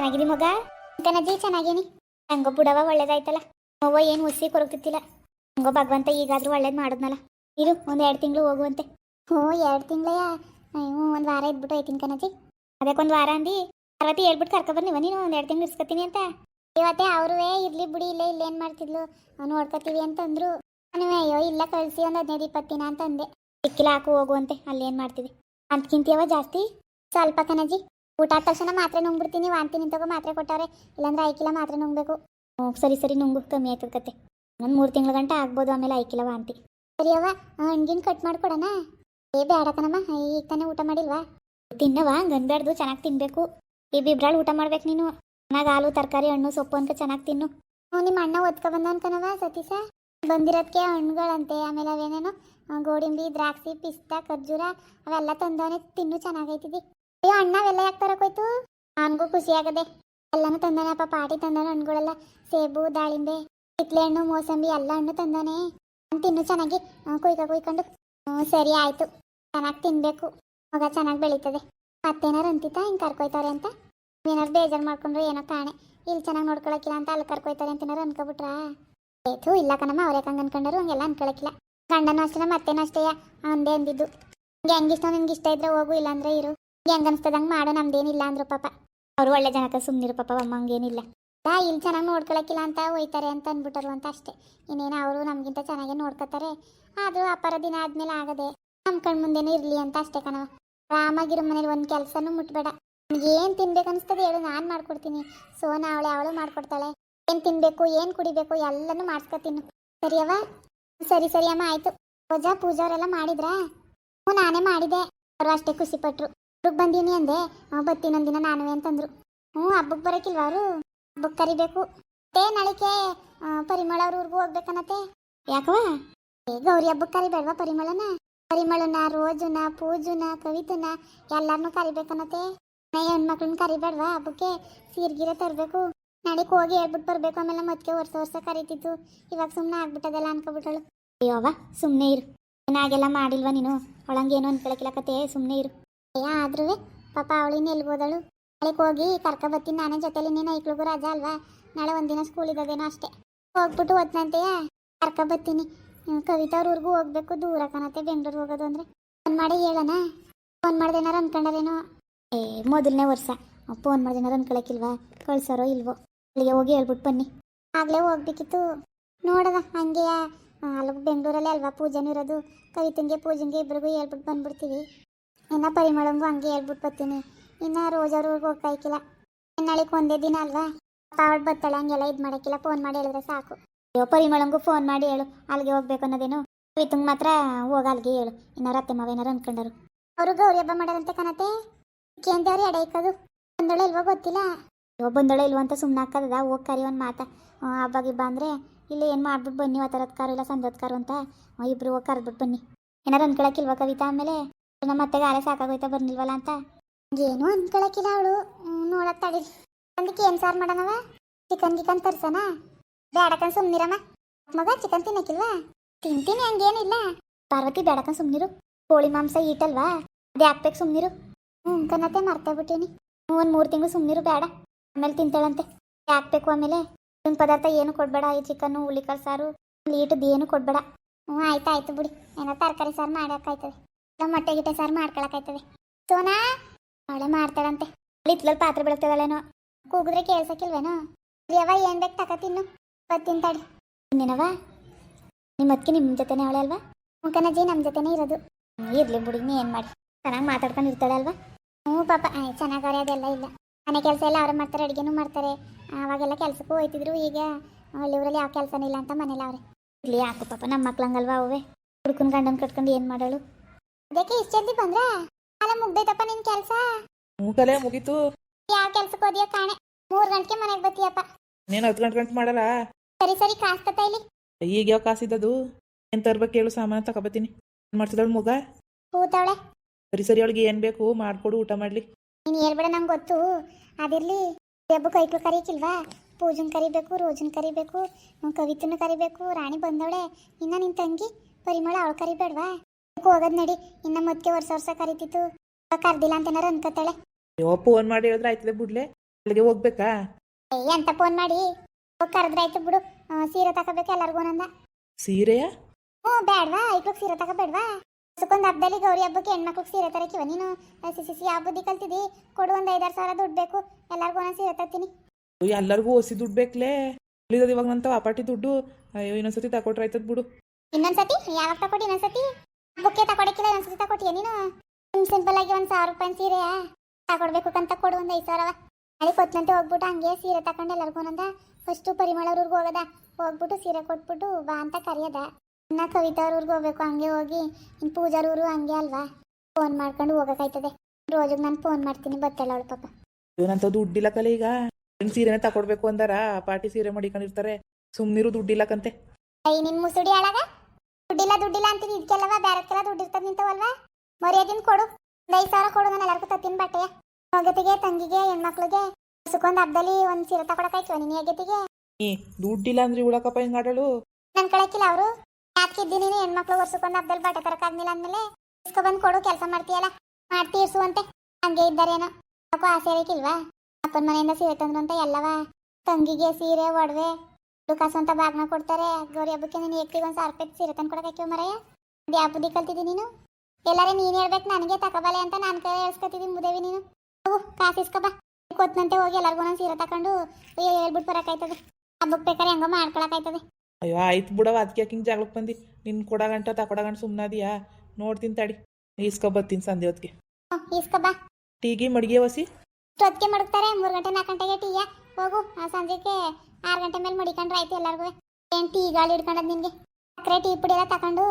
ಚೆನ್ನಾಗಿದಿ ಮಗ? ಕಣಜ್ಜಿ ಚೆನ್ನಾಗೇನಿ. ಹಂಗೋ ಬುಡವ ಒಳ್ಳೇದಾಯ್ತಲ್ಲ. ಅವ್ವ ಏನು ಹುಸಿ ಕೊರಗ್ತಿತ್ತಿಲ್ಲ. ಹಂಗೋ ಭಗವಂತ ಈಗಾದ್ರೂ ಒಳ್ಳೇದು ಮಾಡಿದ್ನಲ್ಲ. ಇರು, ಒಂದು ಎರಡು ತಿಂಗಳು ಹೋಗುವಂತೆ. ಹ್ಞೂ, ಎರಡು ತಿಂಗಳಯ್ಯ? ಹ್ಞೂ, ಒಂದು ವಾರ ಇದ್ಬಿಟ್ಟು ಕಣಜಿ ಅದಕ್ಕೆ ಅದಕ್ಕೊಂದು ವಾರ ಅಂದಿ. ಅರವತ್ತಿ ಹೇಳ್ಬಿಟ್ಟು ಕರ್ಕೊಬರ್ನಿವ ನೀನು ಒಂದು ಎರಡು ತಿಂಗಳು ಇಸ್ಕೊತೀನಿ ಅಂತ. ಇವತ್ತೇ ಅವ್ರುವೇ ಇರ್ಲಿ ಬಿಡಿ, ಇಲ್ಲೇ ಇಲ್ಲೇನು ಮಾಡ್ತಿದ್ಲು? ಅವ್ನು ಅಂತ ಅಂದ್ರು ನಾನು ಅಯ್ಯೋ, ಇಲ್ಲ ಕಳಿಸಿ, ಒಂದು ಹದಿನೈದು ಇಪ್ಪತ್ತು ದಿನ ಅಂತ ಅಂದೆ. ಸಿಕ್ಕಿಲ್ಲ, ಹಾಕು, ಹೋಗುವಂತೆ ಅಲ್ಲೇನು ಮಾಡ್ತೀವಿ ಅಂತಕ್ಕಿಂತ ಜಾಸ್ತಿ? ಸ್ವಲ್ಪ ಕಣಜ್ಜಿ. ಊಟ ಆದ ತಕ್ಷಣ ಮಾತ್ರೆ ನುಂಗ್ಬಿಡ್ತೀನಿ. ವಾಂತಿ ನಿಂತಾಗ ಮಾತ್ರೆ ಕೊಟ್ಟಾರೆ ಇಲ್ಲಾಂದ್ರೆ ಐಕಿಲ್ಲ ಮಾತ್ರೆ ನುಂಗ್ಬೇಕು. ಸರಿ ಸರಿ, ನುಂಗು. ಕಮ್ಮಿ ಆಯ್ತದ ಕತೆ. ಒಂದು ಮೂರು ತಿಂಗಳ ಗಂಟೆ ಆಗ್ಬೋದು, ಆಮೇಲೆ ಐಕಿಲ್ಲ ವಾಂತಿ. ಸರಿ ಅವ ಹಣ್ಗಿನ್ ಕಟ್ ಮಾಡ್ಕೊಡೋಣ? ಏ ಬೇಡಕನಮ್ಮ ಈಗ ತಾನೇ ಊಟ ಮಾಡಿಲ್ವಾ? ತಿನ್ನವ ಗಂದ್ಬೇಡ್ದು ಚೆನ್ನಾಗಿ ತಿನ್ಬೇಕು. ಈ ಬಿಬ್ರಾಳ್ ಊಟ ಮಾಡ್ಬೇಕು ನೀನು. ಚೆನ್ನಾಗಿ ಹಾಲು, ತರಕಾರಿ, ಹಣ್ಣು, ಸೊಪ್ಪು ಅಂತ ಚೆನ್ನಾಗಿ ತಿನ್ನು. ಹ್ಞೂ, ನಿಮ್ಮ ಅಣ್ಣ ಓದ್ಕೊ ಬಂದ ಅನ್ಕನವ ಸತೀಶ? ಬಂದಿರೋದಕ್ಕೆ ಹಣ್ಣುಗಳಂತೆ, ಆಮೇಲೆ ಅವೇನೇನೋ ಗೋಡಂಬಿ, ದ್ರಾಕ್ಷಿ, ಪಿಸ್ತಾ, ಖರ್ಜೂರ, ಅವೆಲ್ಲ ತಂದವನೇ ತಿನ್ನು, ಚೆನ್ನಾಗೈತಿದಿ. ಅಯ್ಯೋ, ಅಣ್ಣ ಅವೆಲ್ಲ ಯಾಕೆ ತರಕೋಯ್ತು? ನನಗೂ ಖುಷಿ ಆಗದೆ. ಎಲ್ಲಾನು ತಂದಾನೆ, ಅಪ್ಪ ಪಾಟಿ ತಂದಾನ ಹಣ್ಣುಗಳೆಲ್ಲ ಸೇಬು, ದಾಳಿಂಬೆ ಕಿತ್ಲೆ ಹಣ್ಣು, ಮೋಸಂಬಿ, ಎಲ್ಲ ಹಣ್ಣು ತಂದಾನೆ. ಅಂತ ತಿನ್ನು ಚೆನ್ನಾಗಿ. ಕುಯ್ಕ, ಕುಯ್ಕೊಂಡು. ಸರಿ ಆಯ್ತು. ಚೆನ್ನಾಗಿ ತಿನ್ಬೇಕು. ಮಗ ಚೆನ್ನಾಗಿ ಬೆಳೀತದೆ. ಮತ್ತೇನಾರು ಅಂತಿತ್ತ? ಹಿಂಗೆ ಕರ್ಕೊಯ್ತಾರೆ ಅಂತ? ಏನಾರು ಬೇಜಾರು ಮಾಡ್ಕೊಂಡ್ರು ಏನೋ ಕಾಣೆ ಇಲ್ಲಿ ಚೆನ್ನಾಗಿ ನೋಡ್ಕೊಳಕಿಲ್ಲ ಅಂತ ಅಲ್ಲಿ ಕರ್ಕೊಯ್ತಾರೆ ಅಂತ ಏನಾರು ಅನ್ಕೊಬಿಟ್ರಾ? ಏತು ಇಲ್ಲ ಕಣಮ್ಮ, ಅವ್ರೆ ಹಂಗೆ ಅನ್ಕೊಂಡರು, ಹಂಗೆಲ್ಲ ಅನ್ಕೊಳಕಿಲ್ಲ ಗಂಡನೂ ಅಷ್ಟೇ ಮತ್ತೇನೂ ಅಷ್ಟೇ ಒಂದೇ ಅಂದಿದ್ದು. ಹಂಗೆ ಹೆಂಗಿಷ್ಟ ನಿನ್ಗೆ ಇಷ್ಟ ಇದ್ರೆ ಹೋಗು, ಇಲ್ಲಾಂದ್ರೆ ಇರು. ಹೆಂಗ ಅನ್ಸ್ತದಂಗೆ ಮಾಡೋ, ನಮ್ದೇನಿಲ್ಲ ಅಂದ್ರು ಪಾಪ. ಅವ್ರು ಒಳ್ಳೆ ಜನಕ್ಕೆ ಸುಮ್ಮನಿರು ಪಾಪ ಅಮ್ಮಂಗೇನಿಲ್ಲ ದಾ ಇಲ್ಲಿ ಚೆನ್ನಾಗಿ ನೋಡ್ಕೊಳಕಿಲ್ಲ ಅಂತ ಹೋಯ್ತಾರೆ ಅಂತ ಅಂದ್ಬಿಟ್ಟರು ಅಂತ ಅಷ್ಟೇ. ಇನ್ನೇನು ಅವರು ನಮಗಿಂತ ಚೆನ್ನಾಗೇ ನೋಡ್ಕೊತಾರೆ. ಆದರೂ ಅಪಾರ ದಿನ ಆದ್ಮೇಲೆ ಆಗದೆ ನಮ್ಮ ಕಣ್ ಮುಂದೆನೂ ಇರಲಿ ಅಂತ ಅಷ್ಟೇ ಕಣವ ಆರಾಮಾಗಿರೋ ಮನೇಲಿ ಒಂದು ಕೆಲಸನೂ ಮುಟ್ಬೇಡ. ಏನು ತಿನ್ಬೇಕು ಅನಿಸ್ತದೆ ಹೇಳು, ನಾನು ಮಾಡ್ಕೊಡ್ತೀನಿ. ಸೋನಾ ಅವಳೆ ಅವಳು ಮಾಡ್ಕೊಡ್ತಾಳೆ. ಏನು ತಿನ್ಬೇಕು, ಏನು ಕುಡಿಬೇಕು ಎಲ್ಲನೂ ಮಾಡಿಸ್ಕೊತೀನಿ ಸರಿಯವ ಸರಿ ಸರಿ ಅಮ್ಮ ಆಯ್ತು. ಪೂಜಾ ಪೂಜಾ ಅವರೆಲ್ಲ ಮಾಡಿದ್ರಾ? ನಾನೇ ಮಾಡಿದೆ. ಅವರು ಅಷ್ಟೇ ಖುಷಿ ಹಬ್ಬಕ್ಕೆ ಬಂದೀನಿ ಅಂದೆ. ಬತ್ತಿನೊಂದಿನ ನಾನುವೆ ಅಂತಂದ್ರು. ಹ್ಞೂ ಹಬ್ಬಕ್ಕೆ ಬರೋಕಿಲ್ವಾರು ಅವರು? ಹಬ್ಬಕ್ಕೆ ಕರಿಬೇಕು. ತೇ ನಾಳಿಕೆ ಪರಿಮಳ ಅವ್ರ ಊರಿಗೂ ಹೋಗ್ಬೇಕನ್ನತ್ತೆ ಯಾಕವ ಏ, ಗೌರಿ ಹಬ್ಬಕ್ಕೆ ಕರಿಬೇಡ್ವಾ ಪರಿಮಳನ? ಪರಿಮಳನ, ರೋಜುನ, ಪೂಜುನ, ಕವಿತನ ಎಲ್ಲಾರನ್ನೂ ಕರಿಬೇಕನ್ನತ್ತೆ ನಾ ಹೆಣ್ಮಕ್ಳನ್ನ ಕರಿಬೇಡ್ವಾ ಹಬ್ಬಕ್ಕೆ? ಸೀರ್ಗಿರೆ ತರಬೇಕು. ನಾಳೆಗೆ ಹೋಗಿ ಹೇಳ್ಬಿಟ್ಟು ಬರ್ಬೇಕು. ಆಮೇಲೆ ಮತ್ತೆ ವರ್ಷ ವರ್ಷ ಕರಿತಿದ್ದು ಇವಾಗ ಸುಮ್ಮನೆ ಆಗ್ಬಿಟ್ಟದೆಲ್ಲ ಅನ್ಕೊಬಿಟ್ಟಳು ಅಯ್ಯೋವಾ ಸುಮ್ಮನೆ ಇರು. ಏನಾಗೆಲ್ಲ ಮಾಡಿಲ್ವಾ ನೀನು? ಒಳಂಗೇನು ಅನ್ಕೊಳಕಿಲ್ಲ ಕತೆ ಸುಮ್ಮನೆ ಇರು. ಆದ್ರೂ ಪಾಪ ಅವಳಿನ ಎಲ್ಬೋದಳು ನಾಳೆಗೆ ಹೋಗಿ ಕರ್ಕ ಬರ್ತೀನಿ. ನಾನೇ ಜೊತೆಲಿ ನೀನು ಐಕ್ಳಿಗೂ ರಜಾ ಅಲ್ವಾ? ನಾಳೆ ಒಂದಿನ ಸ್ಕೂಲ್ ಇದ್ದದೇನೋ ಅಷ್ಟೇ. ಹೋಗ್ಬಿಟ್ಟು ಓದ್ನಂತೆಯ? ಕರ್ಕ ಬರ್ತೀನಿ. ಕವಿತಾ ಅವ್ರ ಊರಿಗೂ ಹೋಗ್ಬೇಕು. ದೂರ ಕಾಣತ್ತೆ ಬೆಂಗ್ಳೂರ್ ಹೋಗೋದು ಅಂದ್ರೆ. ಫೋನ್ ಮಾಡಿ ಹೇಳೋಣ. ಫೋನ್ ಮಾಡ್ದೇನಾರು ಅನ್ಕೊಂಡರೇನೋ? ಏ, ಮೊದಲನೇ ವರ್ಷ. ಫೋನ್ ಮಾಡ್ದೇನಾರ ಅನ್ಕೊಳಕಿಲ್ವಾ? ಕಳ್ಸಾರೋ ಇಲ್ವೋ? ಅಲ್ಲಿಗೆ ಹೋಗಿ ಹೇಳ್ಬಿಟ್ಟು ಬನ್ನಿ. ಆಗಲೇ ಹೋಗ್ಬೇಕಿತ್ತು. ನೋಡದ ಹಂಗೆಯಾ? ಅಲ್ಲಿ ಬೆಂಗಳೂರಲ್ಲಿ ಅಲ್ವಾ ಪೂಜೆನೂ ಇರೋದು? ಕವಿತಂಗೆ ಪೂಜೆಗೆ ಇಬ್ರಿಗೂ ಹೇಳ್ಬಿಟ್ಟು ಬಂದ್ಬಿಡ್ತೀವಿ. ಇನ್ನು ಪರಿಮಳಂಗೂ ಹಂಗೆ ಹೇಳ್ಬಿಟ್ಟು ಬರ್ತೀನಿ. ಇನ್ನು ರೋಜಾರ್ ಊರಿಗೆ ಹೋಗ್ತಾಯಿಕ್ಕಿಲ್ಲ ನಾಳೆಗೆ ಒಂದೇ ದಿನ ಅಲ್ವಾ? ಅವಳು ಬರ್ತಾಳೆ, ಹಂಗೆಲ್ಲ ಇದು ಮಾಡೋಕ್ಕಿಲ್ಲ. ಫೋನ್ ಮಾಡಿ ಹೇಳಿದ್ರೆ ಸಾಕು. ಅಯ್ಯೋ, ಪರಿಮಳಂಗೂ ಫೋನ್ ಮಾಡಿ ಹೇಳು. ಅಲ್ಲಿಗೆ ಹೋಗ್ಬೇಕು ಅನ್ನೋದೇನು? ಕವಿತಂಗೆ ಮಾತ್ರ ಹೋಗ ಅಲ್ಲಿಗೆ ಹೇಳು. ಇನ್ನಾರು ಅತ್ತೆ, ಮಾವ ಏನಾರು ಅನ್ಕೊಂಡರು. ಅವರು ಗೌರಿ ಹಬ್ಬ ಮಾಡೋದಂತೆ ಕಣತೆ. ಕೇಂದ್ರವ್ರು ಎಡೆ ಬಂದೊಳೆ ಇಲ್ವೋ ಗೊತ್ತಿಲ್ಲ. ಅಯ್ಯೋ, ಬಂದೋಳೆ ಇಲ್ವೋ ಅಂತ ಸುಮ್ಮನೆ ಹಾಕದ ಹೋಗಿ ಕರಿ ಒಂದು ಮಾತ. ಹಬ್ಬ ಗಿಬ್ಬ ಅಂದರೆ ಇಲ್ಲಿ ಏನು ಮಾಡ್ಬಿಟ್ಟು ಬನ್ನಿ? ಆ ಥರದ ಕಾರು ಇಲ್ಲ ಸಂದತ್ ಕಾರು ಅಂತ. ಇಬ್ಬರು ಹೋಗಿ ಕರೆದ್ಬಿಟ್ಟು ಬನ್ನಿ. ಏನಾರು ಅನ್ಕೊಳಕಿಲ್ವಾ ಕವಿತಾ? ಆಮೇಲೆ ನಮ್ಮ ಮತ್ತೆ ಗಾಳಿ ಸಾಕಾಗೋಯ್ತಾ ಬಂದಿಲ್ವಲ್ಲ ಅಂತ? ಏನು ಅನ್ಕೊಳಕಿಲ್ಲ ಅವಳು. ನೋಡಕ್ ತಡಿ. ಅದಕ್ಕೆ ಏನು ಸಾರು ಮಾಡೋಣವ? ಚಿಕನ್ ಗಿಕನ್ ತರ್ಸನ? ಬೇಡಕನ್ ಸುಮ್ನಿರಮ್ಮ. ಮಗ ಚಿಕನ್ ತಿನ್ನಕ್ಕಿಲ್ವಾ ತಿಂತೀನಿ, ಹಂಗೇನಿಲ್ಲ. ಪಾರ್ವತಿ ಬೇಡಕನ್ ಸುಮ್ನಿರು. ಕೋಳಿ ಮಾಂಸ ಈಟಲ್ವಾ? ಅದೇ ಹಾಕ್ಬೇಕು ಸುಮ್ನಿರು. ಹ್ಞೂ ಮರ್ತೇ ಬಿಟ್ಟೀನಿ. ಒಂದು ಮೂರು ತಿಂಗಳು ಸುಮ್ನಿರು ಬೇಡ ಆಮೇಲೆ ತಿಂತಾಳಂತೆ. ಹಾಕ್ಬೇಕು ಆಮೇಲೆ. ನಿಮ್ಮ ಪದಾರ್ಥ ಏನು ಕೊಡಬೇಡ, ಈ ಚಿಕನ್ನು ಹುಳಿಕಾಳು ಸಾರು. ಲೀಟದ್ದು ಏನು ಕೊಡಬೇಡ. ಹ್ಞೂ ಆಯ್ತು ಆಯ್ತು ಬಿಡಿ. ಏನೋ ತರಕಾರಿ ಸಾರು ಮಾಡೋಕ್ಕಾಯ್ತದೆ. ಇಲ್ಲ ಮೊಟ್ಟೆ ಗಿಟ್ಟೆ ಸಾರು ಮಾಡ್ಕೊಳಕ್ಕಾಯ್ತದೆ ಸೋನಾ, ಅವಳೆ ಮಾಡ್ತಾಳಂತೆ. ಇತ್ಲಲ್ಲಿ ಪಾತ್ರೆ ಬೀಳ್ತದಲ್ಲೇನೋ ಕೂಗಿದ್ರೆ ಕೇಳ್ಸಕ್ಕಿಲ್ವೇನೋ? ಯಾವ ಏನು ಬೇಕು ತಕ ತಿನ್ನು. ಬರ್ತೀನಿ ತಡಿ ಇನ್ನೇನವ ನಿಮ್ಮ ಅದಕ್ಕೆ ನಿಮ್ಮ ಜೊತೆನೇ ಅವಳೆ ಅಲ್ವಾ? ಮುಖನಜ್ಜಿ ನಮ್ಮ ಜೊತೆನೇ ಇರೋದು. ಇರ್ಲಿ ಬಿಡಿ, ನೀ ಏನು ಮಾಡಿ. ಚೆನ್ನಾಗಿ ಮಾತಾಡ್ಕೊಂಡು ಇರ್ತಾಳೆ ಅಲ್ವಾ? ಹ್ಞೂ, ಪಾಪ. ಚೆನ್ನಾಗವ್ರೆ ಅದೆಲ್ಲ ಇಲ್ಲ. ಮನೆ ಕೆಲಸ ಎಲ್ಲ ಅವ್ರ ಮಾಡ್ತಾರೆ, ಅಡುಗೆನೂ ಮಾಡ್ತಾರೆ. ಅವಾಗೆಲ್ಲ ಕೆಲಸಕ್ಕೂ ಹೋಯ್ತಿದ್ರು, ಈಗ ಊರಲ್ಲಿ ಯಾವ ಕೆಲಸನೂ ಇಲ್ಲ ಅಂತ ಮನೇಲಿ ಅವ್ರೆ. ಇಲ್ಲಿ ಯಾಕೆ ಪಾಪ. ನಮ್ಮ ಮಕ್ಳಂಗಲ್ವಾ ಅವೇ ಹುಡ್ಕನ್ ಗಂಡನ ಕಟ್ಕೊಂಡು ಏನು ಮಾಡಳು? ಅದಕ್ಕೆ ಇಷ್ಟ ಜಲ್ದಿ ಬಂದ್ರ? ಅಲ್ಲ ಮುಗ್ದೈತಪ್ಪ ನಿನ್ ಕೆಲಸ? ಮುಗಲೇ ಮುಗೀತು. ಯಾವ ಕೆಲ್ಸಕ್ಕೆ ಹೋದಿಯ ಕಾಣೆ? ಮೂರು ಗಂಟೆಗೆ ಮನೆಗೆ ಬತ್ತೀಯಪ್ಪ. ನೀನು ಹತ್ತು ಗಂಟೆ ಗಂಟೆ ಮಾಡಲ್ಲ? ಸರಿ ಸರಿ ಕಾಸ್ತತ ಇಲ್ಲಿ ಈಗ ಯಾವ ಕಾಸಿದ್ದದು? ಏನು ತರ್ಬೇಕು ಹೇಳು ಸಾಮಾನು ತಗೋಬತ್ತೀನಿ. ಏನ್ ಮಾಡ್ತಿದ್ದಾಳು ಮಗ? ಕೂತವಳೆ. ಸರಿ ಸರಿ ಅವಳಿಗೆ ಏನ್ ಬೇಕು ಮಾಡ್ಕೊಡು ಊಟ ಮಾಡ್ಲಿ. ನೀನು ಹೇಳ್ಬೇಡ ನಂಗೆ ಗೊತ್ತು. ಅದಿರ್ಲಿ ಹೆಬ್ಬ ಕೈಕ್ಳು ಕರೀಕಿಲ್ವಾ ಪೂಜನ್ ಕರಿಬೇಕು ರೋಜನ್ ಕರಿಬೇಕು ಕವಿತನ ಕರಿಬೇಕು ರಾಣಿ ಬಂದವಳೆ. ಇನ್ನ ನಿನ್ ತಂಗಿ ಪರಿಮಳ ಅವಳು ಕರಿಬೇಡ್ವಾ? ಹೋಗೋದ್ ನಡಿ. ಇನ್ನ ಮತ್ತೆ ವರ್ಷ ವರ್ಷ ಕರಿತಿತ್ತು. ಕರ್ದಿಲ್ಲ ಅಂತ ಏನಾರು ಅನ್ಕೋತಾಳೆ. ಅಯ್ಯೋ ಫೋನ್ ಮಾಡಿ ಹೇಳಿದ್ರೆ ಆಯ್ತದೆ ಬಿಡ್ಲೆ. ಅಲ್ಲಿಗೆ ಹೋಗ್ಬೇಕಾ? ಏ ಅಂತ ಫೋನ್ ಮಾಡಿ? ಹೋಗ್ ಕರೆದ್ರಾಯ್ತು ಬಿಡು. ಆ, ಸೀರೆ ತಗೋಬೇಕು ಎಲ್ಲರಿಗೂ ನಂದ ಸೀರೆಯ? ಹ್ಞೂ ಬೇಡವಾ ಐಕ್ಳಿಗೆ ಸೀರೆ ತಗೋಬೇಡ್ವಾ ಸುಕೊಂದ್ ಹಬ್ಬದಲ್ಲಿ ಗೌರಿ ಹಬ್ಬಕ್ಕೆ ಹೆಣ್ಮಕ್ಳಿಗೆ ಸೀರೆ ತರಕಿವ. ನೀನು ಸಿ ಸಿ ಸಿ ಯಾವ ಬುದ್ಧಿ ಕಲ್ತಿದ್ದಿ ಕೊಡು ಒಂದ್ ಐದಾರು ಸಾವಿರ ದುಡ್ಡು ಬೇಕು. ಎಲ್ಲರಿಗೂ ಒಂದೊಂದು ಸೀರೆ ತರ್ತೀನಿ. ಎಲ್ಲರಿಗೂ ಹೊಸಿ ದುಡ್ಡು ಬೇಕ್ಲೇ. ಉಳಿದದ ಇವಾಗ ನಂತ ಅಪಾಟಿ ದುಡ್ಡು. ಅಯ್ಯೋ ಇನ್ನೊಂದ್ಸತಿ ತಕೊಟ್ರೆ ಆಯ್ತದ ಬಿಡು. ಇನ್ನೊಂದ್ಸತಿ? ಯಾವಾಗ ತಕೊಟ್ಟಿ ಇನ್ನೊಂದ್ಸತಿ? ಬುಕ್ಕೆ ತಕೊಡಕ್ಕಿಲ್ಲ ಸತಿ ತಗೊಟ್ಟಿಯ ನೀನು? ಸಿಂಪಲ್ ಆಗಿ ಒಂದು ಸಾವಿರ ರೂಪಾಯಿ ಸೀರೆ. ತಕೊಡ್ಬೇಕು ಅಂತ ಕೊಡು ಒಂದು ಐದು ಸಾವಿರವ. ಅಲ್ಲಿ ಕೊತ್ತಂತೆ ಹೋಗ್ಬಿಟ್ಟು ಹಂಗೆ ಸೀರೆ ತಕೊಂಡು ಎಲ್ಲರಿಗೂ ನಂದ ಫಸ್ಟು ಪರಿಮಳ ಅವ್ರಿಗೆ ಹೋಗದ. ಹೋಗ್ಬಿಟ್ಟು ಸೀರೆ ಕೊಟ್ಬಿಟ್ಟು ಬಾ ಅಂತ ಕರೆಯದ. ಇನ್ನ ಕವಿತಾ ಅವ್ರಿಗೆ ಹೋಗ್ಬೇಕು ಹಂಗೆ ಹೋಗಿ. ಇನ್ನು ಪೂಜಾರೂರು ಹಂಗೆ ಅಲ್ವಾ? ಫೋನ್ ಮಾಡ್ಕೊಂಡು ಹೋಗಕ್ಕಾಯ್ತದೆ. ರೋಜಿಗೆ ನಾನು ಫೋನ್ ಮಾಡ್ತೀನಿ ಬತ್ತಾಳ ಅವಳು ಪಾಪ. ಇವನಂತ ದುಡ್ಡಿಲ್ಲ ಕಲೆ ಈಗ? ಹೆಂಗ್ ಸೀರೆನ ತಕೊಡ್ಬೇಕು ಅಂದಾರ? ಪಾರ್ಟಿ ಸೀರೆ ಮಡಿಕೊಂಡಿರ್ತಾರೆ. ಸುಮ್ನಿರು ದುಡ್ಡಿಲ್ಲಕಂತೆ ಐ ನಿನ್ ಮುಸುಡಿ ಹಾಳಾಗ ದುಡ್ಡಿಲ್ಲ ದುಡ್ಡಿಲ್ಲ ಅಂತೀನಿ. ಇದಕ್ಕೆಲ್ಲವ ಬ್ಯಾರಕ್ಕೆಲ್ಲ ದುಡ್ಡು ಇರ್ತದ ನಿಂತವಲ್ವಾ? ಮರ್ಯಾದಿನ ಕೊಡು. ಐದು ಸಾವಿರ ಕೊಡು ನಾನು ಎಲ್ಲರಿಗೂ ತತ್ತಿನ ಬಟ್ಟೆಯ. ಹೋಗತಿಗೆ ತಂಗಿಗೆ ಹೆಣ್ಮಕ್ಳಿಗೆ. ಸುಕೊಂದ್ ಹಬ್ಬದಲ್ಲಿ ಒಂದು ಸೀರೆ ತಗೊಳಕಾಯ್ತು ನಿನ್ನ ಹೇಗತಿಗೆ? ನೀ ದುಡ್ಡಿಲ್ಲ ಅಂದ್ರೆ ಉಳಕಪ್ಪ ಹಿಂಗ್ ಆಡಳು? ನನ್ ಕಳಕಿಲ್ಲ ಅವರು. ಯಾಕಿದ್ದಿ ನೀನು? ಹೆಣ್ಮಕ್ಳು ವರ್ಷಕೊಂಡ ಹಬ್ಬದಲ್ಲಿ ಬಟ್ಟೆ ತರಕಾಗ್ಲಿಲ್ಲ ಅಂದ್ಮೇಲೆ? ಇಸ್ಕೊ ಬಂದ್ ಕೊಡು ಕೆಲಸ ಮಾಡ್ತೀಯಲ್ಲ? ಮಾಡ್ತಿ ಇರ್ಸುವಂತೆ ಹಂಗೆ ಇದ್ದಾರೇನೋ? ಯಾಕೋ ಆಸೆ ಇರಕ್ಕಿಲ್ವಾ ಅಪ್ಪನ ಮನೆಯಿಂದ ಸೀರೆ ತಂದ್ರು ಅಂತ ಎಲ್ಲವ? ತಂಗಿಗೆ ಸೀರೆ ಒಡವೆ ಕಾಸು ಅಂತ ಬಾಗ್ನ ಕೊಡ್ತಾರೆ. ಗೌರಿ ಹಬ್ಬಕ್ಕೆ ನೀನು ಎಕ್ಕಿಗೆ ಒಂದು ಸಾವಿರ ರೂಪಾಯಿ ಸೀರೆ ತಂದು ಕೊಡಕ್ಕೆ ಮರಯ್ಯ. ಅದು ಬುದ್ಧಿ ಕಲ್ತಿದ್ದಿ ನೀನು. ಎಲ್ಲಾರೇ ನೀನು ಹೇಳ್ಬೇಕು ನನಗೆ ತಗೋಬಲೆ ಅಂತ ನಾನು ಕೈ ಹೇಳ್ಸ್ಕೊತಿದ್ದೀನಿ ಮುದೇವಿ ನೀನು. ಹೋಗು ಕಾಸು ಇಸ್ಕೊಬ ಕೊತ್ತಂತೆ ಹೋಗಿ ಎಲ್ಲರಿಗೂ ನಾನು ಸೀರೆ ತಕೊಂಡು ಹೇಳ್ಬಿಟ್ಟು ಬರೋಕ್ಕಾಯ್ತದೆ. ಹಬ್ಬಕ್ಕೆ ಬೇಕಾದ್ರೆ ಹೆಂಗೋ ಮಾಡ್ಕೊಳಕ್ಕಾಯ್ತದೆ. ಅಯ್ಯೋ ಆಯ್ತು ಬಿಡವ ಅದಕ್ಕೆ ಹಿಂಗೆ ಜಾಗಕ್ಕೆ ಬಂದು? ನಿನ್ ಕೊಡಗಂಟ ತಕೊಡಗಂಟ ಸುಮ್ಮನಾದಿಯಾ ನೋಡ್ತೀನಿ ತಡಿ. ಇಸ್ಕೊ ಬರ್ತೀನಿ ಸಂಜೆ ಹೊತ್ತಿಗೆ. ಇಸ್ಕೊಬ್ಬ ಇಸ್ಕೊಬ ಟೀಗಿ ಮಡಿಗೆ ವಸಿ ಹೊತ್ತಿಗೆ ಮಡಗ್ತಾರೆ ಮೂರು ಗಂಟೆ ನಾಲ್ಕು ಗಂಟೆಗೆ ಟೀಯಾ? ಹೋಗು ಆ ಸಂಜೆಗೆ ಆರು ಗಂಟೆ ಮೇಲೆ ಮಡಿಕೊಂಡ್ರೆ ಆಯ್ತು ಎಲ್ಲರಿಗೂ. ಏನ್ ಟೀ ಗಾಳಿ ಹಿಡ್ಕೊಂಡದ್ ನಿನಗೆ? ಸಕ್ಕರೆ ಟೀ ಪುಡಿ ಎಲ್ಲ ತಕೊಂಡು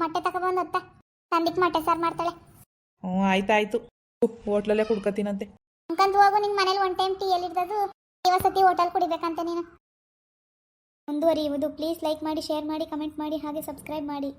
ಮೊಟ್ಟೆ ತಗೊಬಂದು ಹೊತ್ತ ತಂದಿಕ್ ಮೊಟ್ಟೆ ಸಾರು ಮಾಡ್ತಾಳೆ. ಹ್ಞೂ ಆಯ್ತಾಯ್ತು. ಹೋಟ್ಲಲ್ಲೇ ಕುಡ್ಕತೀನಂತೆ ಅಂಕಂತ ಹೋಗು ನಿಂಗೆ ಮನೇಲಿ ಒನ್ ಟೈಮ್ ಟೀ ಎಲ್ಲಿದ್ದದು ಇವಸತಿ ಹೋಟೆಲ್ ಕುಡಿಬೇಕಂತ ನೀನು. ಮುಂದುವರಿಯುವುದು. ಪ್ಲೀಸ್ ಲೈಕ್ ಮಾಡಿ ಶೇರ್ ಮಾಡಿ ಕಮೆಂಟ್ ಮಾಡಿ ಹಾಗೆ ಸಬ್ಸ್ಕ್ರೈಬ್ ಮಾಡಿ.